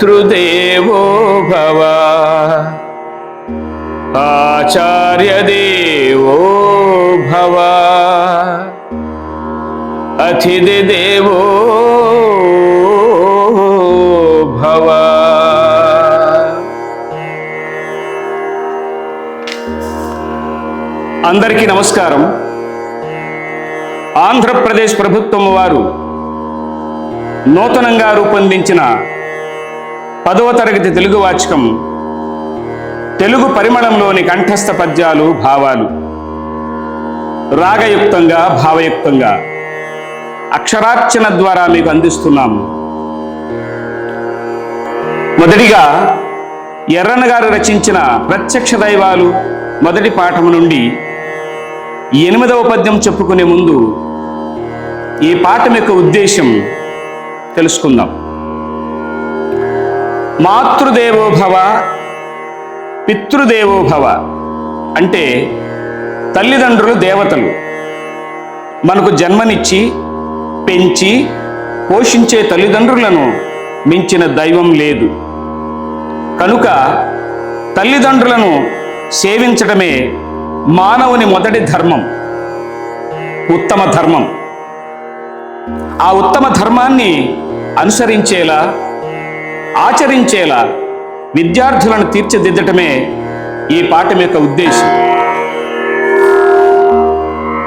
పితృదేవో భవ. అతిథిదేవోభవ భవ. భవ. అందరికీ నమస్కారం. ఆంధ్రప్రదేశ్ ప్రభుత్వం వారు నూతనంగా రూపొందించిన పదవ తరగతి తెలుగు వాచకం. తెలుగు పరిమళంలోని కంఠస్థ పద్యాలు భావాలు. రాగయుక్తంగా భావయుక్తంగా. అక్షరార్చన ద్వారా మీకు అందిస్తున్నాము. మొదటిగా ఎర్రన్న గారు రచించిన ప్రత్యక్ష దైవాలు మొదటి పాఠము నుండి ఎనిమిదవ పద్యం చెప్పుకునే ముందు ఈ పాఠం యొక్క ఉద్దేశం తెలుసుకుందాం. మాతృదేవోభవ పితృదేవోభవ అంటే తల్లిదండ్రులు దేవతలు. మనకు జన్మనిచ్చి పెంచి పోషించే తల్లిదండ్రులను మించిన దైవం లేదు. కనుక తల్లిదండ్రులను సేవించడమే మానవుని మొదటి ధర్మం ఉత్తమ ధర్మం. ఆ ఉత్తమ ధర్మాన్ని అనుసరించేలా ఆచరించేలా విద్యార్థులను తీర్చిదిద్దటమే ఈ పాఠం యొక్క ఉద్దేశం.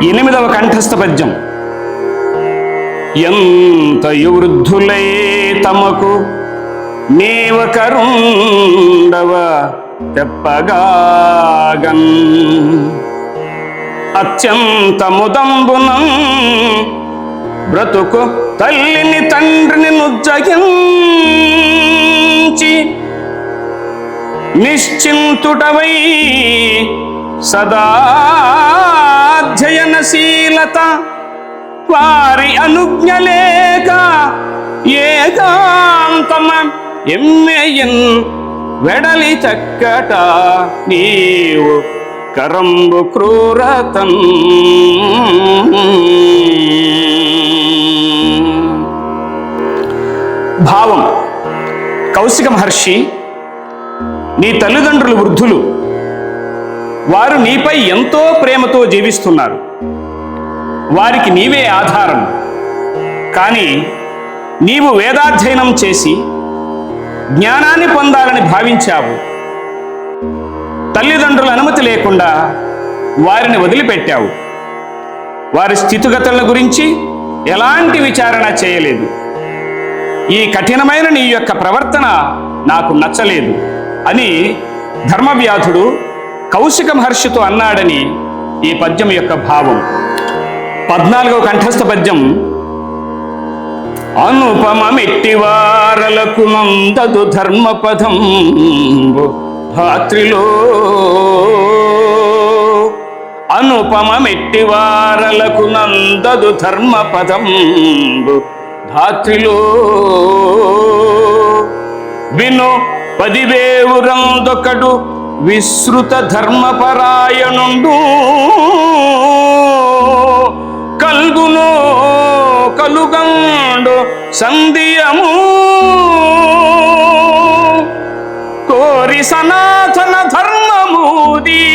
ఎనిమిదవ కంఠస్థ పద్యం. ఎంత వృద్ధులై తమకు నీవ కరుండవ తెప్పగాగన్ అత్యంత ముదంబునం బ్రతుకు తల్లిని తండ్రిని నుజ్జగించి నిశ్చింతుటవై సదాధ్యయనశీలత వారి అనుజ్ఞ లేక ఏకాంతమ ఎమ్మెయన్ వెడలి చక్కట నీవు కరంబు క్రూరతం. భావం. కౌశిక మహర్షి నీ తల్లిదండ్రులు వృద్ధులు వారు నీపై ఎంతో ప్రేమతో జీవిస్తున్నారు. వారికి నీవే ఆధారం. కానీ నీవు వేదాధ్యయనం చేసి జ్ఞానాన్ని పొందాలని భావించావు. తల్లిదండ్రుల అనుమతి లేకుండా వారిని వదిలిపెట్టావు. వారి స్థితిగతుల గురించి ఎలాంటి విచారణ చేయలేదు. ఈ కఠినమైన నీ యొక్క ప్రవర్తన నాకు నచ్చలేదు అని ధర్మవ్యాధుడు కౌశిక మహర్షితో అన్నాడని ఈ పద్యం యొక్క భావం. పద్నాలుగవ కంఠస్థ పద్యం. అనుపమమెట్టివారలకు నందదు ధర్మపదం భాత్రిలో అనుపమమెట్టివారలకు నందదు ధర్మపదం ధాత్రిలో విను పదివేవురందొకడు విశ్రుత ధర్మపరాయణుండు. కల్గును కలుగండు సంధియము. కోరి సనాతన ధర్మమూది.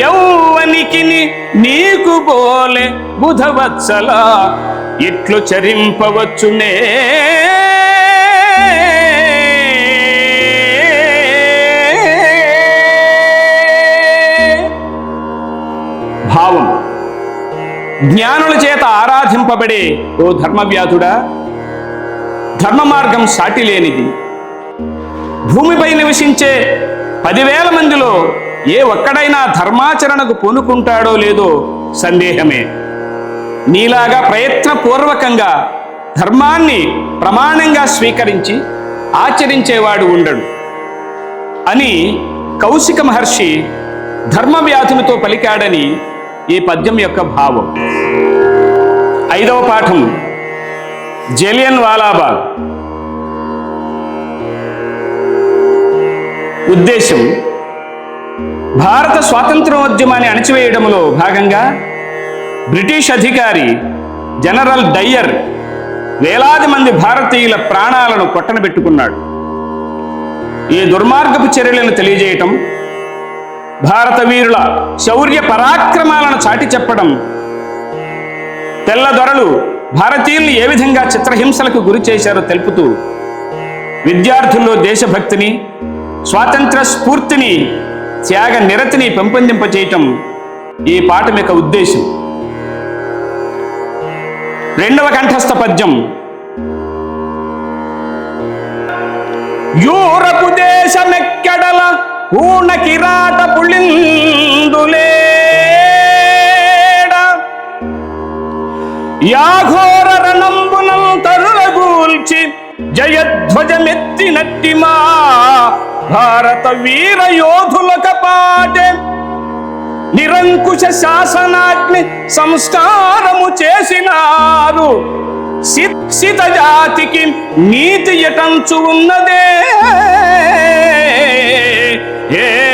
యౌవనికిని నీకు బోలే బుధవత్సలా ఇట్లు చరింపవచ్చునే. భావం. జ్ఞానుల చేత ఆరాధింపబడే ఓ ధర్మవ్యాధుడా ధర్మ మార్గం సాటి లేనిది. భూమిపై నివసించే పదివేల మందిలో ఏ ఒక్కడైనా ధర్మాచరణకు పూనుకుంటాడో లేదో సందేహమే. నీలాగా ప్రయత్నపూర్వకంగా ధర్మాన్ని ప్రమాణంగా స్వీకరించి ఆచరించేవాడు ఉండడు అని కౌశిక మహర్షి ధర్మవ్యాధునితో పలికాడని ఈ పద్యం యొక్క భావం. ఐదవ పాఠం జలియన్ వాలాబాగ్. ఉద్దేశం భారత స్వాతంత్రోద్యమాన్ని అణచివేయడంలో భాగంగా బ్రిటిష్ అధికారి జనరల్ డయ్యర్ వేలాది మంది భారతీయుల ప్రాణాలను కొట్టనబెట్టుకున్నాడు. ఈ దుర్మార్గపు చర్యలను తెలియజేయటం భారత వీరుల శౌర్య పరాక్రమాలను చాటి చెప్పడం తెల్లదొరలు భారతీయుల్ని ఏ విధంగా చిత్రహింసలకు గురి చేశారో తెలుపుతూ విద్యార్థుల్లో దేశభక్తిని స్వాతంత్ర స్ఫూర్తిని త్యాగ నిరతిని పెంపొందింపచేయటం ఈ పాఠం యొక్క ఉద్దేశం. రెండవ కంఠస్థ పద్యం. యూరపు దేశమెక్కడల ఊన కిరాట పుళిందులేడ యాఘోర రణంబునం తరులగూల్చి జయధ్వజమెత్తినట్టి మా భారత వీర యోధుల కపాటే నిరంకుశ శాసనాగ్ని సంస్కారము చేసినారు. శిక్షిత జాతికి నీతి ఎటంచు ఉన్నదే? ఏ?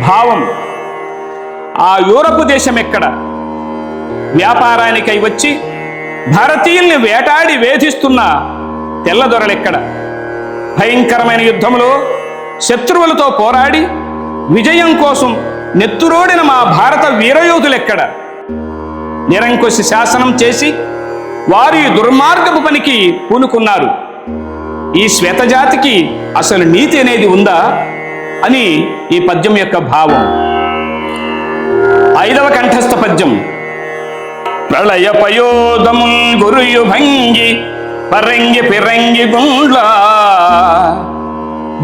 భావం. ఆ యూరప్ దేశం ఎక్కడ? వ్యాపారానికై వచ్చి భారతీయుల్ని వేటాడి వేధిస్తున్న తెల్లదొరలెక్కడ? భయంకరమైన యుద్ధంలో శత్రువులతో పోరాడి విజయం కోసం నెత్తురోడిన మా భారత వీరయోధులెక్కడ? నిరంకుశ శాసనం చేసి వారి దుర్మార్గపు పనికి పూనుకున్నారు. ఈ శ్వేతజాతికి అసలు నీతి అనేది ఉందా అని ఈ పద్యం యొక్క భావం. ఐదవ కంఠస్థ పద్యం. ప్రళయ పయోదముల్ గురుయు భంగి పరంగి పిరంగి గుండ్ల.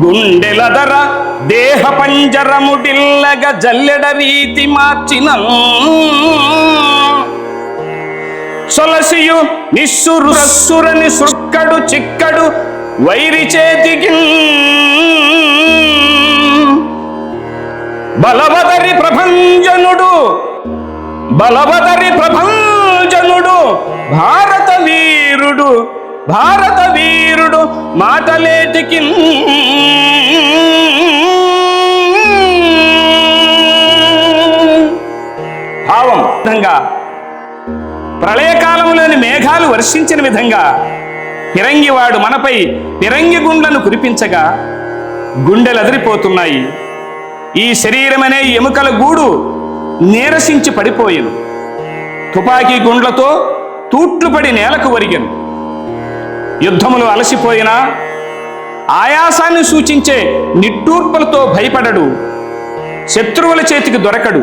గుండెలదర దేహ పంజరముడిల్లగ జల్లెడ రీతి మార్చిన. సొలసియు నిస్సురు రస్సురని సుక్కడు చిక్కడు వైరి చేతికి. బలవదరి ప్రభంజనుడు బలవదరి ప్రభంజనుడు భారత వీరుడు. భారత వీరుడు మాటలేటికి భావం విధంగా ప్రళయకాలంలోని మేఘాలు వర్షించిన విధంగా పిరంగివాడు మనపై పిరంగి గుండ్లను కురిపించగా గుండెలదిరిపోతున్నాయి. ఈ శరీరమనే ఎముకల గూడు నీరసించి పడిపోయెను తుపాకీ గుండ్లతో తూట్లు పడి నేలకు ఒరిగెను. యుద్ధములు అలసిపోయినా ఆయాసాన్ని సూచించే నిట్టూర్పులతో భయపడడు. శత్రువుల చేతికి దొరకడు.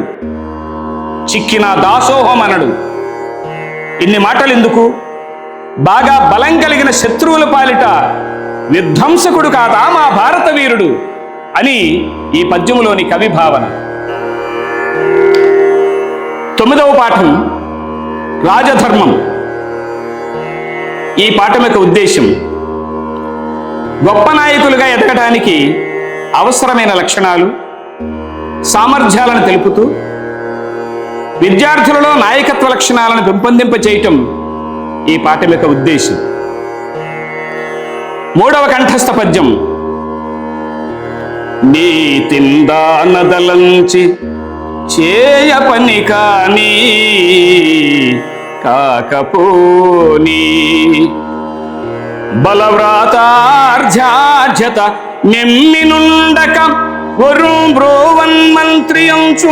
చిక్కిన దాసోహమనడు ఇన్ని మాటలు ఎందుకు బాగా బలం కలిగిన శత్రువుల పాలిట విధ్వంసకుడు కాదా మా భారత వీరుడు? అని ఈ పద్యములోని కవి భావన. తొమ్మిదవ పాఠం రాజధర్మం. ఈ పాఠం యొక్క ఉద్దేశం గొప్ప నాయకులుగా ఎదగడానికి అవసరమైన లక్షణాలు సామర్థ్యాలను తెలుపుతూ విద్యార్థులలో నాయకత్వ లక్షణాలను పెంపొందింప చేయటం ఈ పాఠం యొక్క ఉద్దేశం. మూడవ కంఠస్థ పద్యం నీతిందానదలంచి చేయ పని కానీ కాకపోని బలవ్రాతార్జార్జత నెమ్మినుండక వరు బ్రోవన్ మంత్రియంచు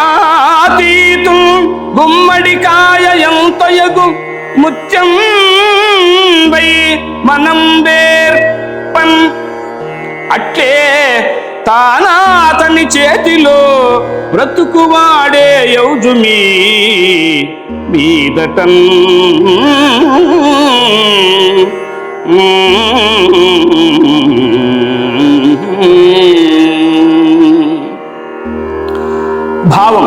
గుణాతీతు గుమ్మడికాయ ఎంతయగు ముత్యం వై మనం వేర్పన్ అట్లే తానాతని చేతిలో బ్రతుకువాడే యౌజుమీ మీదటం భావం.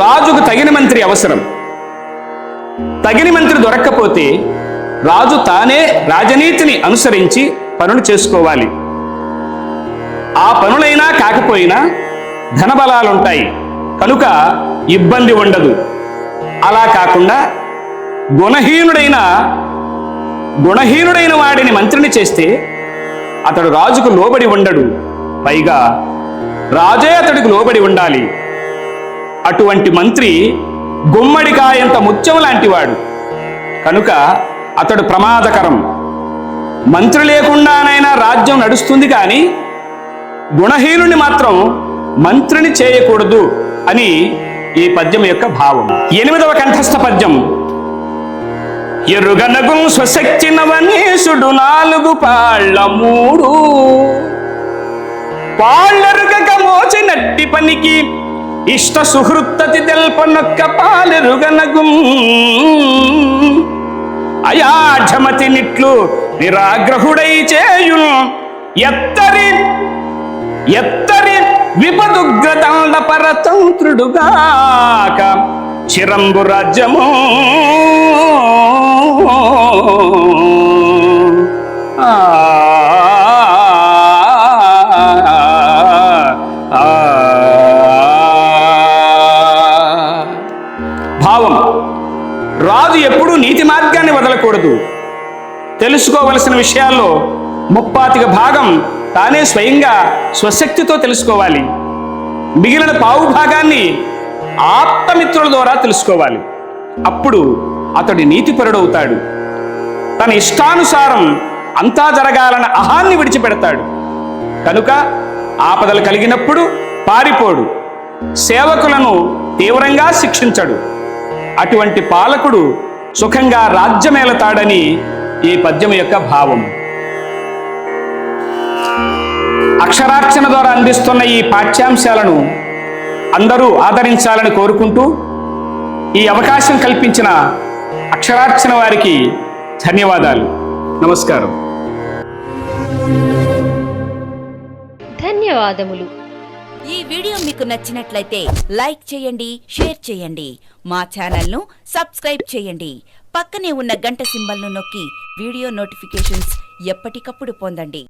రాజుకు తగిన మంత్రి అవసరం. తగిన మంత్రి దొరక్కపోతే రాజు తానే రాజనీతిని అనుసరించి పనులు చేసుకోవాలి. ఆ పనులైనా కాకపోయినా ధనబలాలుంటాయి. కనుక ఇబ్బంది ఉండదు. అలా కాకుండా గుణహీనుడైన గుణహీనుడైన వాడిని మంత్రిని చేస్తే అతడు రాజుకు లోబడి ఉండడు. పైగా రాజే అతడికి లోబడి ఉండాలి. అటువంటి మంత్రి గుమ్మడికాయంత ముత్యం లాంటివాడు. కనుక అతడు ప్రమాదకరం. మంత్రి లేకుండానైనా రాజ్యం నడుస్తుంది కానీ గుణహీనుని మాత్రం మంత్రిని చేయకూడదు అని ఈ పద్యం యొక్క భావం. ఎనిమిదవ కంఠస్థ పద్యం. ఎరుగనగు స్వశక్తి నవనీసుడు నాలుగు పాళ్ళ మూడు. పాళ్ళెరుగక మోచినట్టి పనికి ఇష్ట సుహృత్తతి తెల్పనొక్క పాలెరుగనగు. అయాఢమతి నిట్లు నిరాగ్రహుడై చేయును. ఎత్తరి ఎత్తరి విపదుగ్రదండ పరతంత్రుడుగాక. చిరంబు రాజ్యము. ఆ, ఆ, భావం. రాజు ఎప్పుడూ నీతి మార్గాన్ని వదలకూడదు. తెలుసుకోవలసిన విషయాల్లో ముప్పాతిక భాగం తానే స్వయంగా స్వశక్తితో తెలుసుకోవాలి. మిగిలిన పావు భాగాన్ని ఆప్తమిత్రుల ద్వారా తెలుసుకోవాలి. అప్పుడు అతడి నీతిపరుడవుతాడు. తన ఇష్టానుసారం అంతా జరగాలన్న అహాన్ని విడిచిపెడతాడు. కనుక ఆపదలు కలిగినప్పుడు పారిపోడు. సేవకులను తీవ్రంగా శిక్షించడు. అటువంటి పాలకుడు సుఖంగా రాజ్యమేలతాడని ఈ పద్యం యొక్క భావం అక్షరార్చన ద్వారా అందిస్తున్న ఈ పాఠ్యాంశాలను అందరూ ఆదరించాలని కోరుకుంటూ ఈ అవకాశం కల్పించిన అక్షరార్చన వారికి ధన్యవాదాలు. నమస్కారం. ధన్యవాదములు. ఈ వీడియో మీకు నచ్చినట్లయితే లైక్ చేయండి షేర్ చేయండి. మా ఛానల్ను సబ్స్క్రైబ్ చేయండి. పక్కనే ఉన్న గంట సింబల్ను నొక్కి వీడియో నోటిఫికేషన్స్ ఎప్పటికప్పుడు పొందండి.